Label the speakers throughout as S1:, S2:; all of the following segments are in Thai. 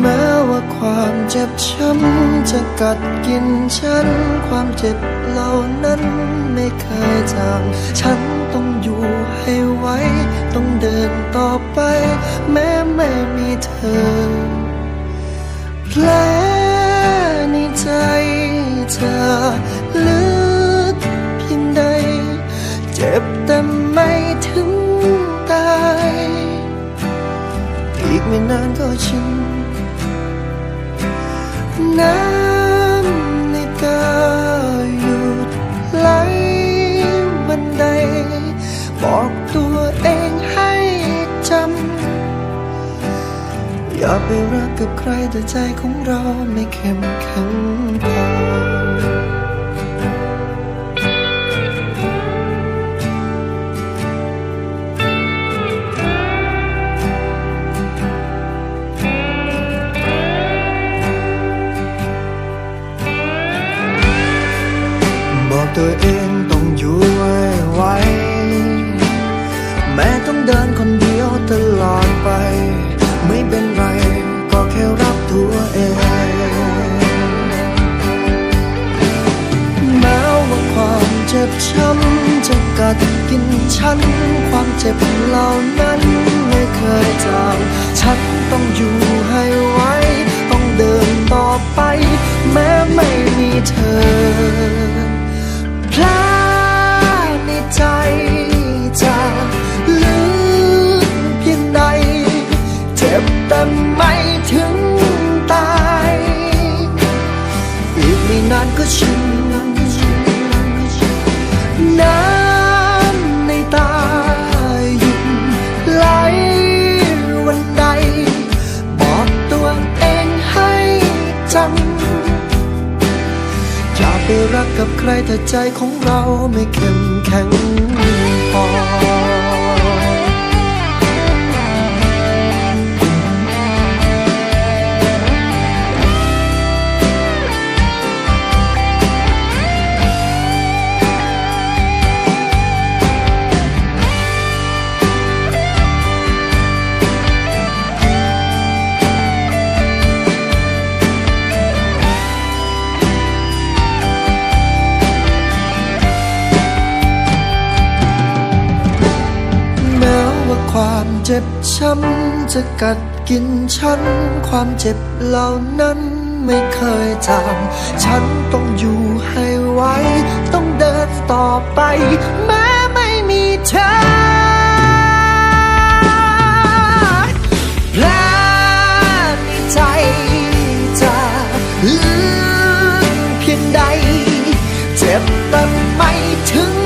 S1: แม้ว่าความเจ็บช้ำจะกัดกินฉัน ความเจ็บเหล่านั้นไม่เคยจาง ฉันต้องอยู่ให้ไหวต้องเดินต่อไป แม้ไม่มีเธอแผลในใจเธอลึก ใครแต่ใจของเราไม่เข้มแข็งพอ ความเจ็บช้ำจะกัดกินฉัน ความเจ็บเหล่านั้นไม่เคยจางฉันต้องอยู่ให้ไหวต้องเดินต่อไป แม้ไม่มีเธอแผลในใจจะลึกเพียงใด เจ็บแต่ไม่ถึง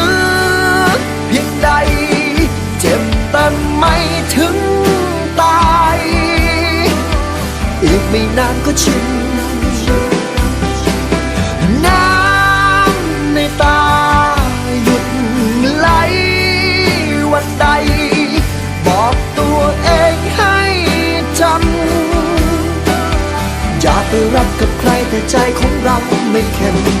S1: ไม่นานก็ชินน้ำในตาหยุดไหลวันใด บอกตัวเองให้จำอย่าไปรับกับใครแต่ใจของเราไม่เข้ม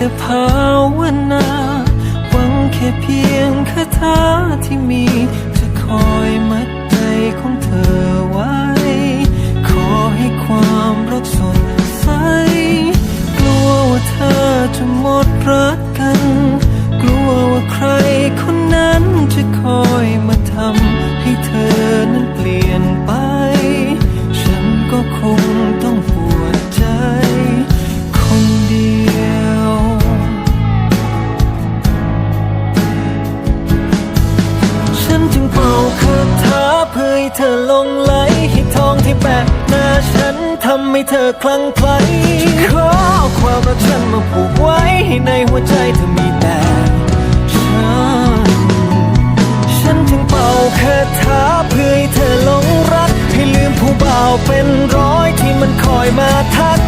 S2: แต่ภาวนา หวังแค่เพียงคาถาที่มี เธอคลั่งไคล้ขอความรักฉันมาผูกไว้ให้ในหัวใจเธอมีแต่ฉัน ฉันจึงเป่าคาถาเพื่อให้เธอหลงรัก ให้ลืมผู้บ่าวเป็นร้อยที่มันคอยมาทัก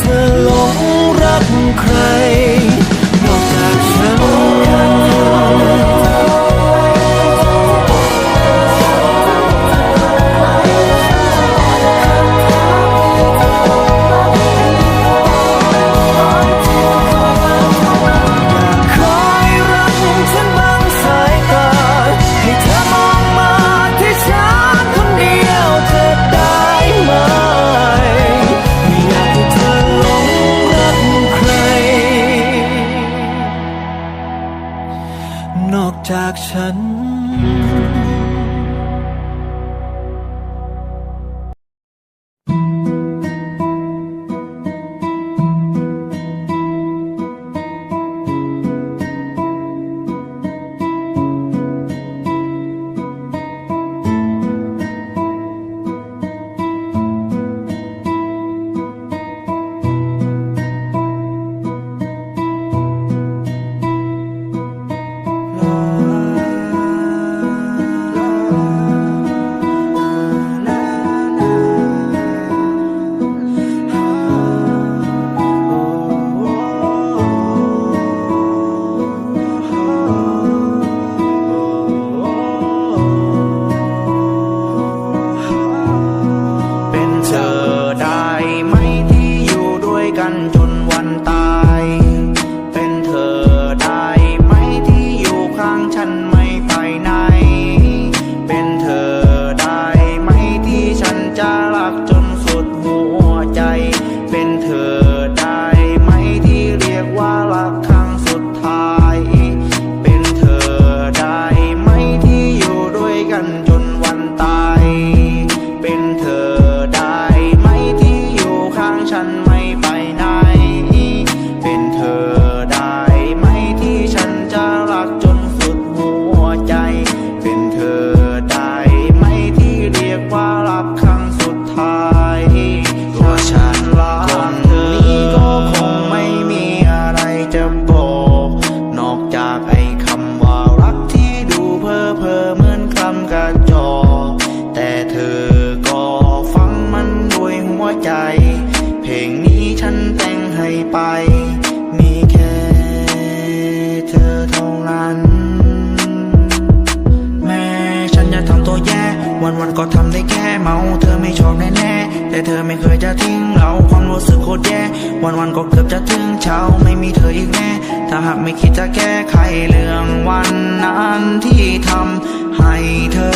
S2: เธอหลงรักใคร นอกจากฉัน อกจาก
S3: ไอ้คำว่ารักที่ดูเพ้อเพอเหมือนคำกระจกแต่เธอก็ฟังมันด้วยหัวใจ เพลงนี้ฉันแต่งให้ไป มีแค่เธอเท่านั้น แม่ฉันจะทำตัวแย่ วันวันก็ทำได้แค่เมา เธอไม่ชอบแน่แต่เธอไม่เคยจะทิ้งเรา รู้สึกโคตรแย่ วันวันก็เกือบจะถึงเช้าไม่มีเธออีกแน่ ถ้าหากไม่คิดจะแก้ไขเรื่องวันนั้นที่ทำให้เธอ